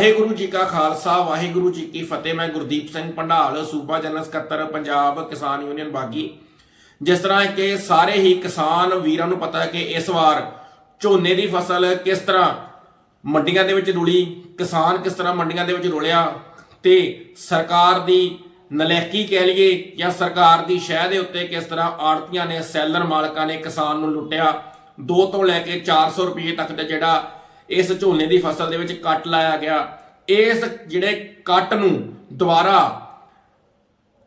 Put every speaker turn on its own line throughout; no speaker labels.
ਵਾਹਿਗੁਰੂ ਜੀ ਕਾ ਖਾਲਸਾ, ਵਾਹਿਗੁਰੂ ਜੀ ਕੀ ਫਤਿਹ। ਮੈਂ ਗੁਰਦੀਪ ਸਿੰਘ ਪੰਡਾਲ, ਸੂਬਾ ਜਨਰਲ ਸਕੱਤਰ, ਪੰਜਾਬ ਕਿਸਾਨ ਯੂਨੀਅਨ ਬਾਗੀ। ਜਿਸ ਤਰ੍ਹਾਂ ਕਿ ਸਾਰੇ ਹੀ ਕਿਸਾਨ ਵੀਰਾਂ ਨੂੰ ਪਤਾ ਹੈ ਕਿ ਇਸ ਵਾਰ ਝੋਨੇ ਦੀ ਫਸਲ ਕਿਸ ਤਰ੍ਹਾਂ ਮੰਡੀਆਂ ਦੇ ਵਿੱਚ ਰੁਲੀ, ਕਿਸਾਨ ਕਿਸ ਤਰ੍ਹਾਂ ਮੰਡੀਆਂ ਦੇ ਵਿੱਚ ਰੁਲਿਆ ਤੇ ਸਰਕਾਰ ਦੀ ਨਲੈਕੀ ਕਹਿ ਲਈਏ ਜਾਂ ਸਰਕਾਰ ਦੀ ਸ਼ਹਿ ਦੇ ਉੱਤੇ ਕਿਸ ਤਰ੍ਹਾਂ ਆੜਤੀਆਂ ਨੇ, ਸੈਲਰ ਮਾਲਕਾਂ ਨੇ ਕਿਸਾਨ ਨੂੰ ਲੁੱਟਿਆ 2 ਤੋਂ ਲੈ ਕੇ 400 ਰੁਪਏ ਤੱਕ ਦਾ ਜਿਹੜਾ ਇਸ ਝੋਨੇ ਦੀ ਫਸਲ ਦੇ ਵਿੱਚ ਕੱਟ ਲਾਇਆ ਗਿਆ। ਇਸ ਜਿਹੜੇ ਕੱਟ ਨੂੰ ਦੁਬਾਰਾ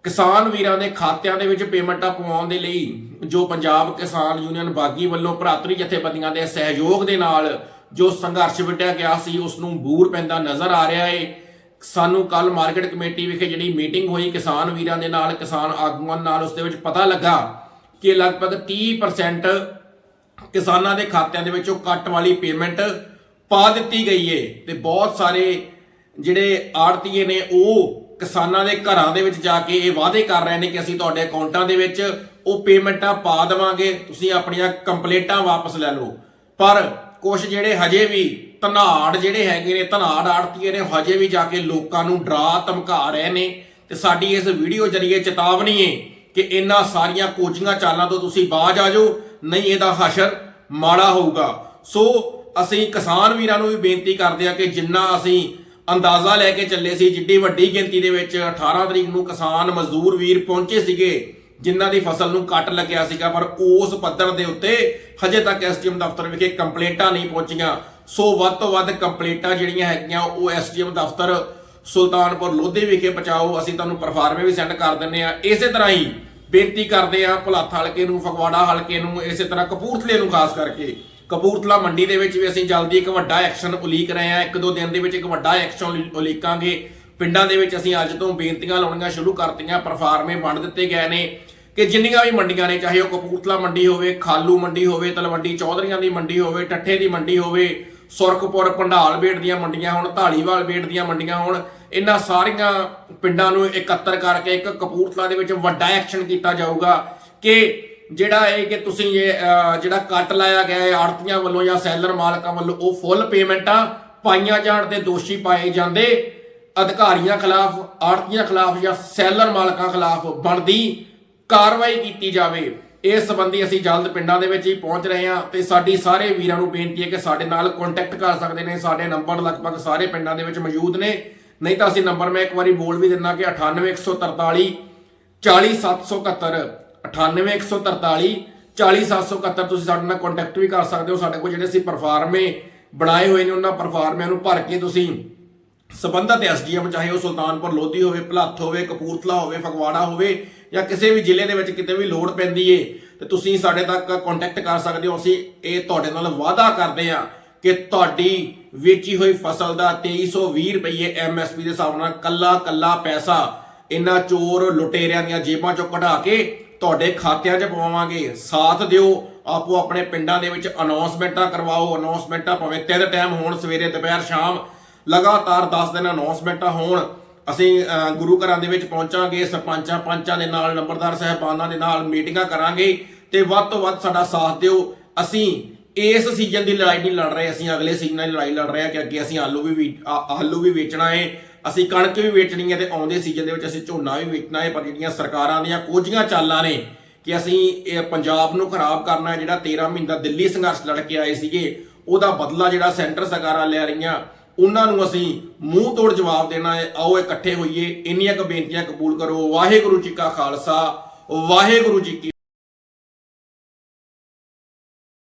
ਕਿਸਾਨ ਵੀਰਾਂ ਦੇ ਖਾਤਿਆਂ ਦੇ ਵਿੱਚ ਪੇਮੈਂਟਾਂ ਪਵਾਉਣ ਦੇ ਲਈ ਜੋ ਪੰਜਾਬ ਕਿਸਾਨ ਯੂਨੀਅਨ ਬਾਗੀ ਵੱਲੋਂ ਭਰਾਤਰੀ ਜਥੇਬੰਦੀਆਂ ਦੇ ਸਹਿਯੋਗ ਦੇ ਨਾਲ ਜੋ ਸੰਘਰਸ਼ ਵਿੱਢਿਆ ਗਿਆ ਸੀ, ਉਸ ਨੂੰ ਬੂਰ ਪੈਂਦਾ ਨਜ਼ਰ ਆ ਰਿਹਾ ਏ। ਸਾਨੂੰ ਕੱਲ ਮਾਰਕੀਟ ਕਮੇਟੀ ਵਿਖੇ ਜਿਹੜੀ ਮੀਟਿੰਗ ਹੋਈ ਕਿਸਾਨ ਵੀਰਾਂ ਦੇ ਨਾਲ, ਕਿਸਾਨ ਆਗੂਆਂ ਨਾਲ, ਉਸ ਦੇ ਵਿੱਚ ਪਤਾ ਲੱਗਾ ਕਿ ਲਗਭਗ 30% ਕਿਸਾਨਾਂ ਦੇ ਖਾਤਿਆਂ ਦੇ ਵਿੱਚੋਂ ਕੱਟ ਵਾਲੀ ਪੇਮੈਂਟ ਪਾ ਦਿੱਤੀ ਗਈ ਏ ਤੇ ਬਹੁਤ ਸਾਰੇ ਜਿਹੜੇ ਆੜਤੀਏ ਨੇ ਉਹ ਕਿਸਾਨਾਂ ਦੇ ਘਰਾਂ ਦੇ ਵਿੱਚ ਜਾ ਕੇ ਇਹ ਵਾਅਦੇ ਕਰ ਰਹੇ ਨੇ ਕਿ ਅਸੀਂ ਤੁਹਾਡੇ ਅਕਾਊਂਟਾਂ ਦੇ ਵਿੱਚ ਉਹ ਪੇਮੈਂਟਾਂ ਪਾ ਦੇਵਾਂਗੇ, ਤੁਸੀਂ ਆਪਣੀਆਂ ਕੰਪਲੇਂਟਾਂ ਵਾਪਸ ਲੈ ਲਓ। ਪਰ ਕੁਝ ਜਿਹੜੇ ਹਜੇ ਵੀ ਧਨਾੜ ਜਿਹੜੇ ਹੈਗੇ ਨੇ, ਧਨਾੜ ਆੜਤੀਏ ਨੇ ਹਜੇ ਵੀ ਜਾ ਕੇ ਲੋਕਾਂ ਨੂੰ ਡਰਾ ਧਮਕਾ ਰਹੇ ਨੇ ਤੇ ਸਾਡੀ ਇਸ ਵੀਡੀਓ ਜਰੀਏ ਚੇਤਾਵਨੀ ਏ ਕਿ ਇਹਨਾਂ ਸਾਰੀਆਂ ਕੋਚਿੰਗਾਂ ਚਾਲਾਂ ਤੋਂ ਤੁਸੀਂ ਬਾਜ ਆ ਜਾਓ, ਨਹੀਂ ਇਹਦਾ ਹਸ਼ਰ ਮਾੜਾ ਹੋਊਗਾ। ਸੋ ਅਸੀਂ ਕਿਸਾਨ ਵੀਰਾਂ ਨੂੰ ਵੀ ਬੇਨਤੀ ਕਰਦੇ ਹਾਂ ਕਿ ਜਿੰਨਾ ਅਸੀਂ ਅੰਦਾਜ਼ਾ ਲੈ ਕੇ ਚੱਲੇ ਸੀ, ਜਿੱਡੀ ਵੱਡੀ ਗਿਣਤੀ ਦੇ ਵਿੱਚ 18 ਤਰੀਕ ਨੂੰ ਕਿਸਾਨ ਮਜ਼ਦੂਰ ਵੀਰ ਪਹੁੰਚੇ ਸੀਗੇ, ਜਿਨ੍ਹਾਂ ਦੀ ਫਸਲ ਨੂੰ ਕੱਟ ਲੱਗਿਆ ਸੀਗਾ, ਪਰ ਉਸ ਪੱਧਰ ਦੇ ਉੱਤੇ ਹਜੇ ਤੱਕ ਐਸਡੀਐਮ ਦਫ਼ਤਰ ਵਿਖੇ ਕੰਪਲੇਂਟਾਂ ਨਹੀਂ ਪਹੁੰਚੀਆਂ। ਸੋ ਵੱਧ ਤੋਂ ਵੱਧ ਕੰਪਲੇਂਟਾਂ ਜਿਹੜੀਆਂ ਹੈਗੀਆਂ, ਉਹ ਐਸਡੀਐਮ ਦਫ਼ਤਰ ਸੁਲਤਾਨਪੁਰ ਲੋਧੀ ਵਿਖੇ ਪਹੁੰਚਾਓ। ਅਸੀਂ ਤੁਹਾਨੂੰ ਪਰਫਾਰਮੇ ਵੀ ਸੈਂਡ ਕਰ ਦਿੰਨੇ ਆ ਇਸੇ ਤਰ੍ਹਾਂ ਹੀ ਬੇਨਤੀ ਕਰਦੇ ਆ ਭੁਲਾਥ ਹਲਕੇ ਨੂੰ, ਫਗਵਾੜਾ ਹਲਕੇ ਨੂੰ, ਇਸੇ ਤਰ੍ਹਾਂ ਕਪੂਰਥਲੇ ਨੂੰ ਖਾਸ ਕਰਕੇ ਕਪੂਰਥਲਾ ਮੰਡੀ ਦੇ ਵਿੱਚ ਵੀ ਅਸੀਂ ਜਲਦੀ ਇੱਕ ਵੱਡਾ ਐਕਸ਼ਨ ਉਲੀਕ ਰਹੇ ਹਾਂ। ਇੱਕ ਦੋ ਦਿਨ ਦੇ ਵਿੱਚ ਇੱਕ ਵੱਡਾ ਐਕਸ਼ਨ ਉਲੀਕਾਂਗੇ। ਪਿੰਡਾਂ ਦੇ ਵਿੱਚ ਅਸੀਂ ਅੱਜ ਤੋਂ ਬੇਨਤੀਆਂ ਲਾਉਣੀਆਂ ਸ਼ੁਰੂ ਕਰਤੀਆਂ। ਪਰਫਾਰਮੇ ਵੰਡ ਦਿੱਤੇ ਗਏ ਨੇ ਕਿ ਜਿੰਨੀਆਂ ਵੀ ਮੰਡੀਆਂ ਨੇ, ਚਾਹੇ ਉਹ ਕਪੂਰਥਲਾ ਮੰਡੀ ਹੋਵੇ, ਖਾਲੂ ਮੰਡੀ ਹੋਵੇ, ਤਲਵੰਡੀ ਚੌਧਰੀਆਂ ਦੀ ਮੰਡੀ ਹੋਵੇ, ਟੱਠੇ ਦੀ ਮੰਡੀ ਹੋਵੇ, ਸੁਰਖਪੁਰ, ਪੰਡਾਲ ਬੇਟ ਦੀਆਂ ਮੰਡੀਆਂ ਹੋਣ ਢਾਲੀਵਾਲ ਬੇੜ ਦੀਆਂ ਮੰਡੀਆਂ ਹੋਣ, ਇਹਨਾਂ ਸਾਰੀਆਂ ਪਿੰਡਾਂ ਨੂੰ ਇਕੱਤਰ ਕਰਕੇ ਇੱਕ ਕਪੂਰਥਲਾ ਦੇ ਵਿੱਚ ਵੱਡਾ ਐਕਸ਼ਨ ਕੀਤਾ ਜਾਊਗਾ ਕਿ ਜਿਹੜਾ ਇਹ ਕਿ ਤੁਸੀਂ ਇਹ ਜਿਹੜਾ ਕੱਟ ਲਾਇਆ ਗਿਆ ਹੈ, ਆੜਤੀਆਂ ਵੱਲੋਂ ਜਾਂ ਸੈਲਰ ਮਾਲਕਾਂ ਵੱਲੋਂ, ਉਹ ਫੁੱਲ ਪੇਮੈਂਟਾਂ ਪਾਈਆਂ ਜਾਣ ਦੇ ਦੋਸ਼ੀ ਪਾਏ ਜਾਂਦੇ। ਅਧਿਕਾਰੀਆਂ ਖਿਲਾਫ, ਆੜਤੀਆਂ ਖਿਲਾਫ ਜਾਂ ਸੈਲਰ ਮਾਲਕਾਂ ਖਿਲਾਫ ਬਣਦੀ ਕਾਰਵਾਈ ਕੀਤੀ ਜਾਵੇ। ਇਸ ਸੰਬੰਧੀ ਅਸੀਂ ਜਲਦ ਪਿੰਡਾਂ ਦੇ ਵਿੱਚ ਹੀ ਪਹੁੰਚ ਰਹੇ ਹਾਂ ਤੇ ਸਾਡੀ ਸਾਰੇ ਵੀਰਾਂ ਨੂੰ ਬੇਨਤੀ ਹੈ ਕਿ ਸਾਡੇ ਨਾਲ ਕੰਟੈਕਟ ਕਰ ਸਕਦੇ ਨੇ। ਸਾਡੇ ਨੰਬਰ ਲਗਭਗ ਸਾਰੇ ਪਿੰਡਾਂ ਦੇ ਵਿੱਚ ਮੌਜੂਦ ਨੇ। ਨਹੀਂ ਤਾਂ ਅਸੀਂ ਨੰਬਰ ਮੈਂ ਇੱਕ ਵਾਰੀ ਬੋਲ ਵੀ ਦਿੰਦਾ ਕਿ 98143 40771 98143 40771 ਤੁਸੀਂ ਸਾਡੇ ਨਾਲ ਕੰਟੈਕਟ ਵੀ ਕਰ ਸਕਦੇ ਹੋ। ਸਾਡੇ ਕੋਲ ਜਿਹੜੇ ਅਸੀਂ ਪਰਫਾਰਮੇ ਬਣਾਏ ਹੋਏ ਨੇ, ਉਹਨਾਂ ਪਰਫਾਰਮਿਆਂ ਨੂੰ ਭਰ ਕੇ ਤੁਸੀਂ ਸਬੰਧਤ ਐਸਡੀਐਮ ਚਾਹੇ ਉਹ ਸੁਲਤਾਨਪੁਰ ਲੋਧੀ ਹੋਵੇ, ਭਲੱਥ ਹੋਵੇ, ਕਪੂਰਥਲਾ ਹੋਵੇ, ਫਗਵਾੜਾ ਹੋਵੇ ਜਾਂ ਕਿਸੇ ਵੀ ਜ਼ਿਲ੍ਹੇ ਦੇ ਵਿੱਚ ਕਿਤੇ ਵੀ ਲੋੜ ਪੈਂਦੀ ਏ, ਤੇ ਤੁਸੀਂ ਸਾਡੇ ਤੱਕ ਕੰਟੈਕਟ ਕਰ ਸਕਦੇ ਹੋ। ਅਸੀਂ ਇਹ ਤੁਹਾਡੇ ਨਾਲ ਵਾਅਦਾ ਕਰਦੇ ਹਾਂ ਕਿ ਤੁਹਾਡੀ ਵੇਚੀ ਹੋਈ ਫਸਲ ਦਾ 2320 ਰੁਪਏ ਐਮਐਸਪੀ ਦੇ ਹਿਸਾਬ ਨਾਲ ਕੱਲਾ ਕੱਲਾ ਪੈਸਾ ਇਹਨਾਂ ਚੋਰ ਲੁਟੇਰਿਆਂ ਦੀਆਂ ਜੇਬਾਂ ਚੋਂ ਕਢਾ ਕੇ ਤੁਹਾਡੇ ਖਾਤਿਆਂ 'ਚ ਪਵਾਵਾਂਗੇ। ਸਾਥ ਦਿਓ, ਆਪੋ ਆਪਣੇ ਪਿੰਡਾਂ ਦੇ ਵਿੱਚ ਅਨਾਉਂਸਮੈਂਟਾਂ ਕਰਵਾਓ। ਅਨਾਉਂਸਮੈਂਟਾਂ ਭਾਵੇਂ ਤਿੰਨ ਟਾਈਮ ਹੋਣ, ਸਵੇਰੇ, ਦੁਪਹਿਰ, ਸ਼ਾਮ। ਲਗਾਤਾਰ 10 ਦਿਨ ਅਨਾਉਂਸਮੈਂਟਾਂ ਹੋਣ। ਅਸੀਂ ਗੁਰੂ ਘਰਾਂ ਦੇ ਵਿੱਚ ਪਹੁੰਚਾਂਗੇ, ਸਰਪੰਚਾਂ ਪੰਚਾਂ ਦੇ ਨਾਲ, ਨੰਬਰਦਾਰ ਸਾਹਿਬਾਨਾਂ ਦੇ ਨਾਲ ਮੀਟਿੰਗਾਂ ਕਰਾਂਗੇ ਤੇ ਵੱਧ ਤੋਂ ਵੱਧ ਸਾਡਾ ਸਾਥ ਦਿਓ। ਅਸੀਂ ਇਸ ਸੀਜ਼ਨ ਦੀ ਲੜਾਈ ਨਹੀਂ ਲੜ ਰਹੇ, ਅਸੀਂ ਅਗਲੇ ਸੀਜ਼ਨ ਦੀ ਲੜਾਈ ਲੜ ਰਹੇ ਹਾਂ ਕਿ ਅੱਗੇ ਅਸੀਂ ਆਲੂ ਵੀ ਆਲੂ ਵੀ ਵੇਚਣਾ ਹੈ ਅਸੀਂ ਕਣਕ ਵੀ ਵੇਚਣੀ ਹੈ ਤੇ ਆਉਂਦੇ ਸੀਜ਼ਨ ਦੇ ਵਿੱਚ ਅਸੀਂ ਝੋਨਾ ਵੀ ਵੇਚਣਾ ਹੈ, ਪਰ ਜਿਹੜੀਆਂ ਸਰਕਾਰਾਂ ਦੀਆਂ ਕੋਝੀਆਂ ਚਾਲਾਂ ਨੇ ਕਿ ਅਸੀਂ ਇਹ ਪੰਜਾਬ ਨੂੰ ਖਰਾਬ ਕਰਨਾ ਹੈ, ਜਿਹੜਾ 13 ਮਹੀਨਾ ਦਿੱਲੀ ਸੰਘਰਸ਼ ਲੜ ਕੇ ਆਏ ਸੀਗੇ, ਉਹਦਾ ਬਦਲਾ ਜਿਹੜਾ ਸੈਂਟਰ ਸਰਕਾਰਾਂ ਲੈ ਰਹੀਆਂ, ਉਹਨਾਂ ਨੂੰ ਅਸੀਂ ਮੂੰਹ ਤੋੜ ਜਵਾਬ ਦੇਣਾ ਹੈ, ਆਓ ਇਕੱਠੇ ਹੋਈਏ, ਇੰਨੀਆਂ ਕੁ ਬੇਨਤੀਆਂ ਕਬੂਲ ਕਰੋ, ਵਾਹਿਗੁਰੂ ਜੀ ਕਾ ਖਾਲਸਾ, ਵਾਹਿਗੁਰੂ ਜੀ ਕੀ